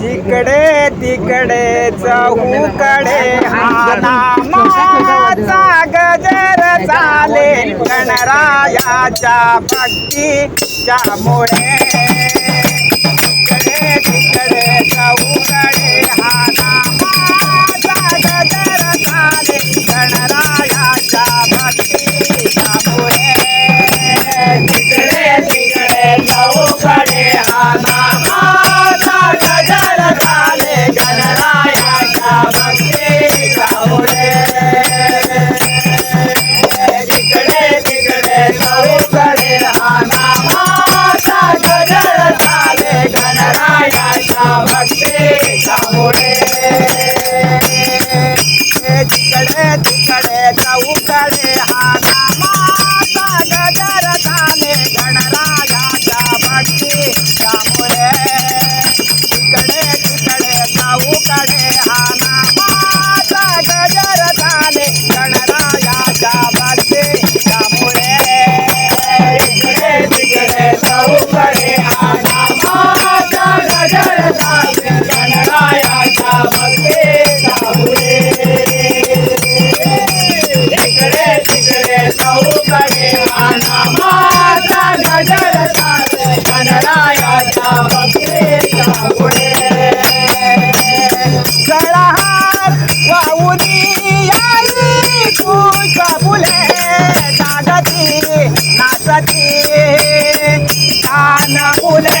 जिकडे तिकडे चहूकडे नामाचा गजर चाले गणरायाच्या भक्तीच्या मुळे. तिकडे तिकडे जाऊ उकडे हाना माता गजर झाले गणरायाच्या भक्ती त्यामुळे तिकडे तिकडे जाऊ कडे കാനമുലേ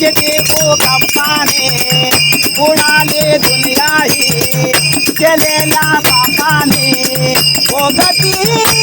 जगे को कपाने उड़ाले दुनिया ही चलेला पापाने वो गति